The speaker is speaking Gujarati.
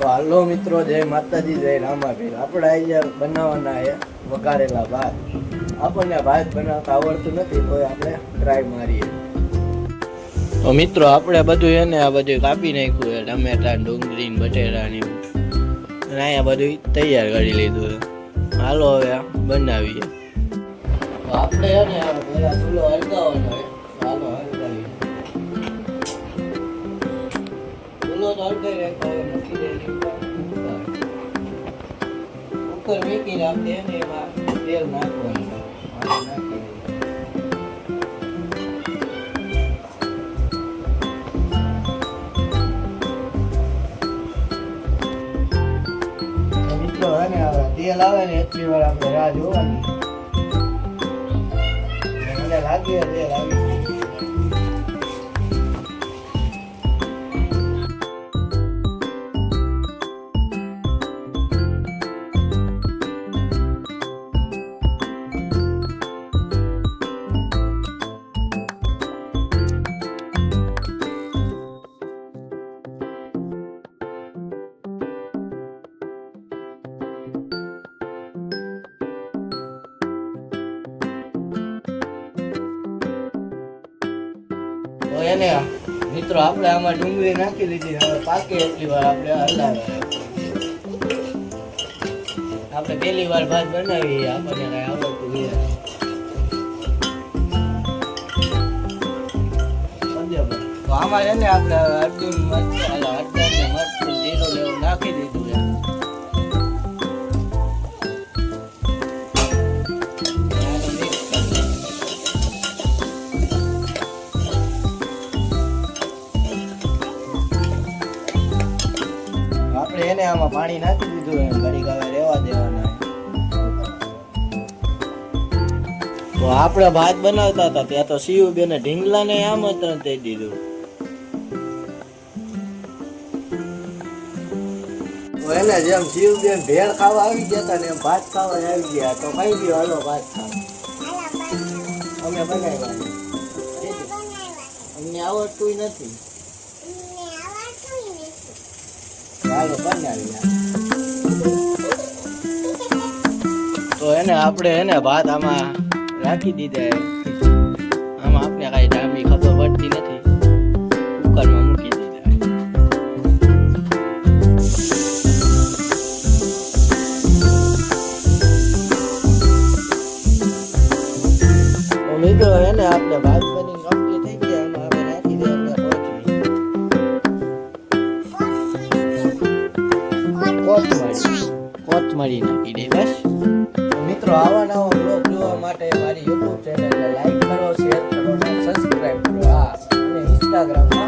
તો હાલો મિત્રો, જય માતાજી, જય રામાભીર આપણે આજે બનાવવાના છે વઘારેલા ભાત. આપણને ભાત બનાવતા આવડતું નથી તો આપણે ટ્રાય મારીએ. તો મિત્રો, આપણે બધું એને આ બધું કાપી નાખ્યું છે, ટમેટા, ડુંગળી બટેટાની અને અહીંયા બધું તૈયાર કરી લીધું છે. હાલો હવે બનાવીએ. આપણે એને પહેલાં ચૂલો હલગાવવાનો છે. કુકર મૂકીને તેલ આવે ને એટલી વાર આપણે રાહ જોવાની. મને લાગે તેલ આવી તો એને મિત્રો આપણે આમાં ડુંગળી નાખી દીધી. હવે પાકે એટલી વાર આપણે હલાવે આપણે પહેલી વાર ભાત બનાવી આપણને કઈ આવડતું નહીં. તો આમાં એને આપણે અડદું આમાં પાણી નાખી દીધું એમ ઘડીક હવે રહેવા દેવાના. તો આપણે ભાત બનાવતા હતા, ત્યાં તો સીયુ બેને ઢીંગલાને આમંત્રણ દઈ દીધું. એને જેમ સીયુ બેન ભેળ ખાવા આવી ગયા હતા ને એમ ભાત ખાવા આવી ગયા, તો કઈ ગયો હાલો ભાત ખાવા અમે બનાવ્યા. અમને આવડતું નથી. ચાલો બનાવી તો એને આપણે એને ભાત આમાં રાખી દીધા આમાં આપણે કાંઈ ડામી ખબર પડતી નથી. કુકરમાં મૂકી દીધા. તો મિત્રો, એને આપણે ભાત કોથમરી નાખી દે બસ મિત્રો આવા નવા બ્લોગ જોવા માટે મારી YouTube ચેનલને લાઈક કરો શેર કરો અને સબસ્ક્રાઇબ કરો. હા અને ફોલો